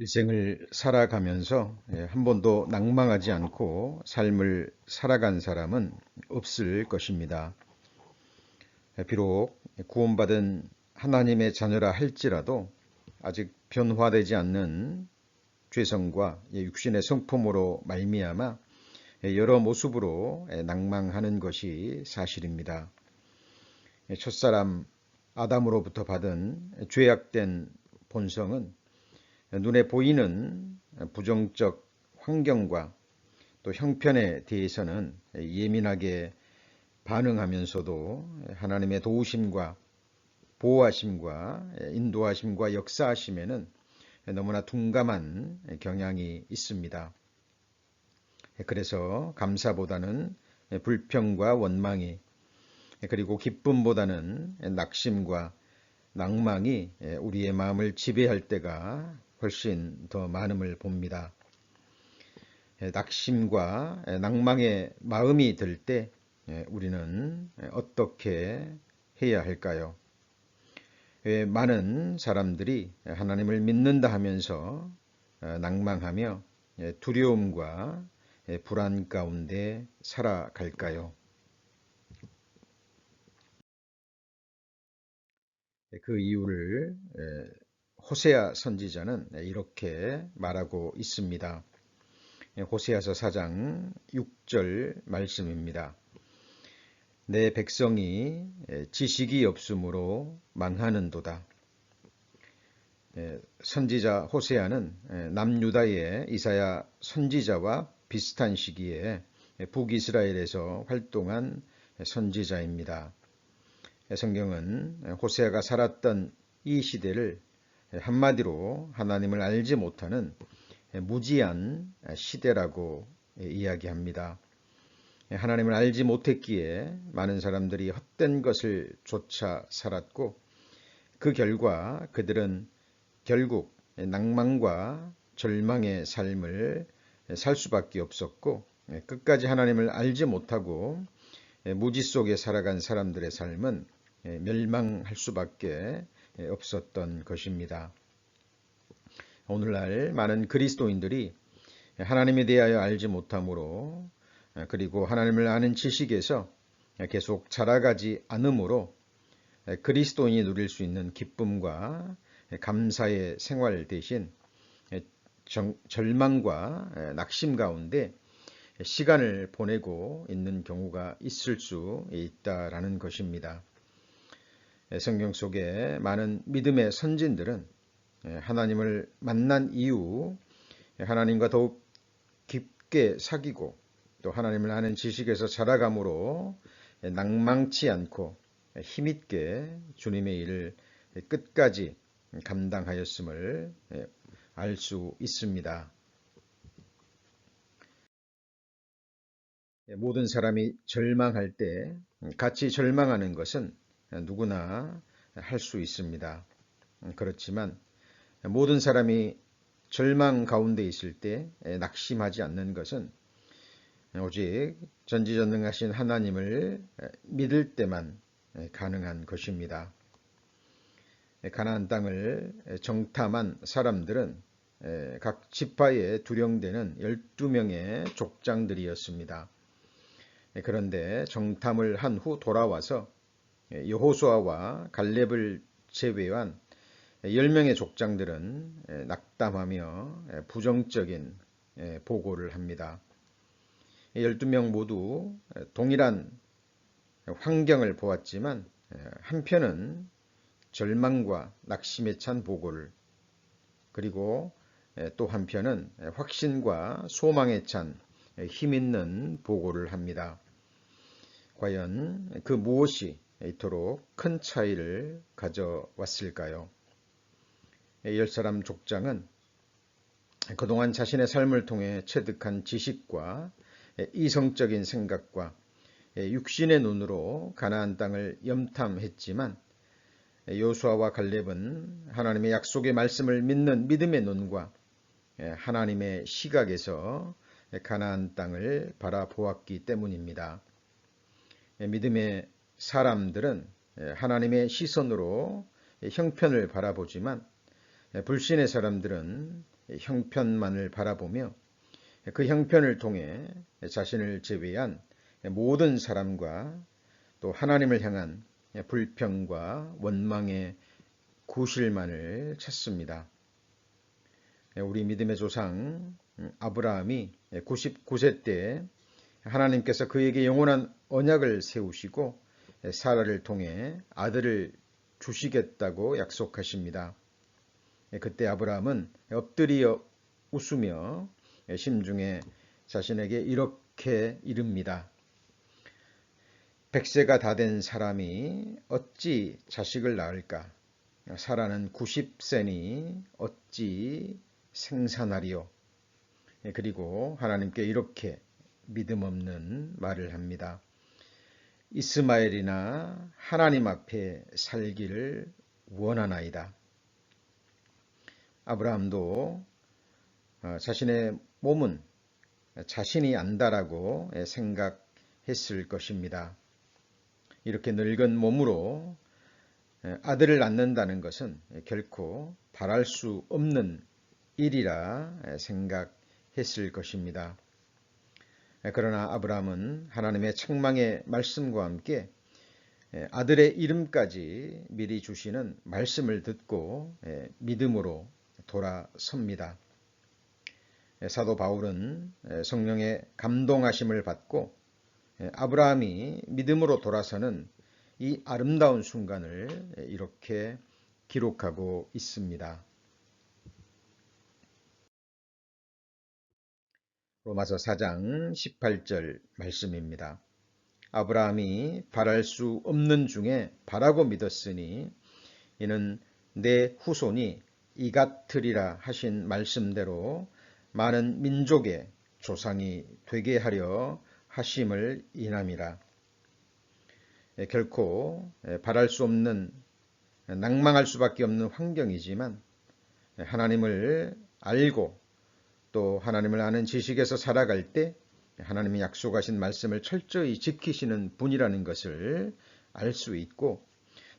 일생을 살아가면서 예, 한 번도 낭망하지 않고 삶을 살아간 사람은 없을 것입니다. 예, 비록 구원받은 하나님의 자녀라 할지라도 아직 변화되지 않는 죄성과 예, 육신의 성품으로 말미암아 여러 모습으로 낭망하는 것이 사실입니다. 첫사람 아담으로부터 받은 죄악된 본성은 눈에 보이는 부정적 환경과 또 형편에 대해서는 예민하게 반응하면서도 하나님의 도우심과 보호하심과 인도하심과 역사하심에는 너무나 둔감한 경향이 있습니다. 그래서 감사보다는 불평과 원망이 그리고 기쁨보다는 낙심과 낭망이 우리의 마음을 지배할 때가 훨씬 더 많음을 봅니다. 낙심과 낭망의 마음이 들 때 우리는 어떻게 해야 할까요? 많은 사람들이 하나님을 믿는다 하면서 낭망하며 두려움과 불안 가운데 살아갈까요? 그 이유를 호세아 선지자는 이렇게 말하고 있습니다. 호세아서 4장 6절 말씀입니다. 내 백성이 지식이 없으므로 망하는도다. 선지자 호세아는 남유다의 이사야 선지자와 비슷한 시기에 북이스라엘에서 활동한 선지자입니다. 성경은 호세아가 살았던 이 시대를 한마디로 하나님을 알지 못하는 무지한 시대라고 이야기합니다. 하나님을 알지 못했기에 많은 사람들이 헛된 것을 쫓아 살았고 그 결과 그들은 결국 낭만과 절망의 삶을 살 수밖에 없었고 끝까지 하나님을 알지 못하고 무지 속에 살아간 사람들의 삶은 멸망할 수밖에 없었던 것입니다. 오늘날 많은 그리스도인들이 하나님에 대하여 알지 못하므로 그리고 하나님을 아는 지식에서 계속 자라가지 않으므로 그리스도인이 누릴 수 있는 기쁨과 감사의 생활 대신 절망과 낙심 가운데 시간을 보내고 있는 경우가 있을 수 있다라는 것입니다. 성경 속에 많은 믿음의 선진들은 하나님을 만난 이후 하나님과 더욱 깊게 사귀고 또 하나님을 아는 지식에서 자라감으로 낭망치 않고 힘있게 주님의 일을 끝까지 감당하였음을 알 수 있습니다. 모든 사람이 절망할 때 같이 절망하는 것은 누구나 할 수 있습니다. 그렇지만 모든 사람이 절망 가운데 있을 때 낙심하지 않는 것은 오직 전지전능하신 하나님을 믿을 때만 가능한 것입니다. 가나안 땅을 정탐한 사람들은 각 지파에 두령되는 12명의 족장들이었습니다. 그런데 정탐을 한 후 돌아와서 여호수아와 갈렙을 제외한 10명의 족장들은 낙담하며 부정적인 보고를 합니다. 12명 모두 동일한 환경을 보았지만 한편은 절망과 낙심에 찬 보고를 그리고 또 한편은 확신과 소망에 찬 힘있는 보고를 합니다. 과연 그 무엇이 이토록 큰 차이를 가져왔을까요? 열 사람 족장은 그동안 자신의 삶을 통해 체득한 지식과 이성적인 생각과 육신의 눈으로 가나안 땅을 염탐했지만 요수아와 갈렙은 하나님의 약속의 말씀을 믿는 믿음의 눈과 하나님의 시각에서 가나안 땅을 바라보았기 때문입니다. 믿음의 사람들은 하나님의 시선으로 형편을 바라보지만 불신의 사람들은 형편만을 바라보며 그 형편을 통해 자신을 제외한 모든 사람과 또 하나님을 향한 불평과 원망의 구실만을 찾습니다. 우리 믿음의 조상 아브라함이 99세 때 하나님께서 그에게 영원한 언약을 세우시고 사라를 통해 아들을 주시겠다고 약속하십니다. 그때 아브라함은 엎드려 웃으며 심중에 자신에게 이렇게 이릅니다. 백세가 다 된 사람이 어찌 자식을 낳을까? 사라는 90세니 어찌 생산하리요? 그리고 하나님께 이렇게 믿음 없는 말을 합니다. 이스마엘이나 하나님 앞에 살기를 원하나이다. 아브라함도 어, 자신의 몸은 자신이 안다라고 생각했을 것입니다. 이렇게 늙은 몸으로 아들을 낳는다는 것은 결코 바랄 수 없는 일이라 생각했을 것입니다. 그러나 아브라함은 하나님의 책망의 말씀과 함께 아들의 이름까지 미리 주시는 말씀을 듣고 믿음으로 돌아섭니다. 사도 바울은 성령의 감동하심을 받고 아브라함이 믿음으로 돌아서는 이 아름다운 순간을 이렇게 기록하고 있습니다. 로마서 4장 18절 말씀입니다. 아브라함이 바랄 수 없는 중에 바라고 믿었으니 이는 내 후손이 이 같으리라 하신 말씀대로 많은 민족의 조상이 되게 하려 하심을 인함이라. 결코 바랄 수 없는 낭망할 수밖에 없는 환경이지만 하나님을 알고 또 하나님을 아는 지식에서 살아갈 때 하나님이 약속하신 말씀을 철저히 지키시는 분이라는 것을 알 수 있고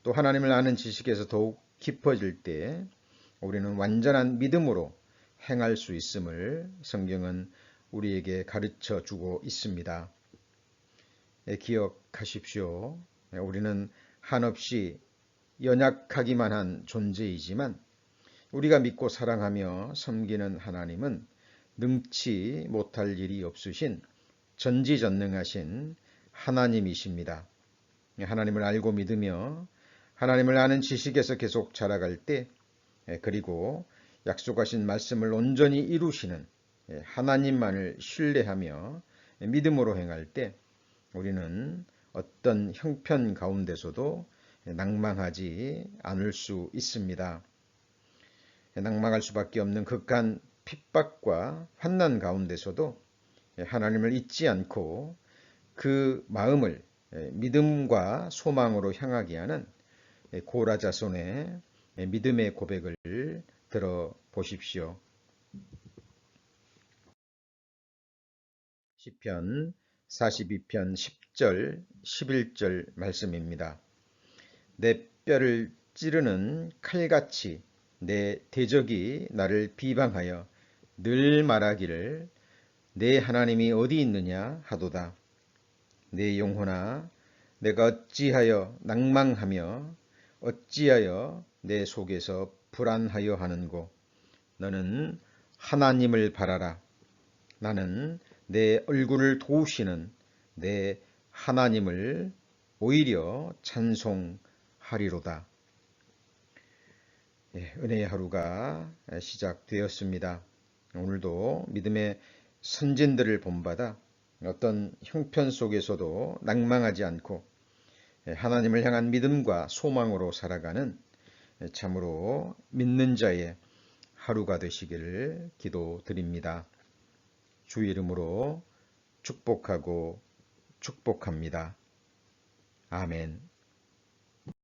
또 하나님을 아는 지식에서 더욱 깊어질 때 우리는 완전한 믿음으로 행할 수 있음을 성경은 우리에게 가르쳐 주고 있습니다. 예, 기억하십시오. 예, 우리는 한없이 연약하기만 한 존재이지만 우리가 믿고 사랑하며 섬기는 하나님은 능치 못할 일이 없으신 전지전능하신 하나님이십니다. 하나님을 알고 믿으며 하나님을 아는 지식에서 계속 자라갈 때 그리고 약속하신 말씀을 온전히 이루시는 하나님만을 신뢰하며 믿음으로 행할 때 우리는 어떤 형편 가운데서도 낭망하지 않을 수 있습니다. 낭망할 수밖에 없는 극한 핍박과 환난 가운데서도 하나님을 잊지 않고 그 마음을 믿음과 소망으로 향하게 하는 고라 자손의 믿음의 고백을 들어 보십시오. 시편 42편 10절 11절 말씀입니다. 내 뼈를 찌르는 칼같이 내 대적이 나를 비방하여 늘 말하기를 내 하나님이 어디 있느냐 하도다. 내 영혼아 내가 어찌하여 낭망하며 어찌하여 내 속에서 불안하여 하는고 너는 하나님을 바라라. 나는 내 얼굴을 도우시는 내 하나님을 오히려 찬송하리로다. 예, 은혜의 하루가 시작되었습니다. 오늘도 믿음의 선진들을 본받아 어떤 형편 속에서도 낭망하지 않고 예, 하나님을 향한 믿음과 소망으로 살아가는 참으로 믿는 자의 하루가 되시기를 기도드립니다. 주 이름으로 축복하고 축복합니다. 아멘.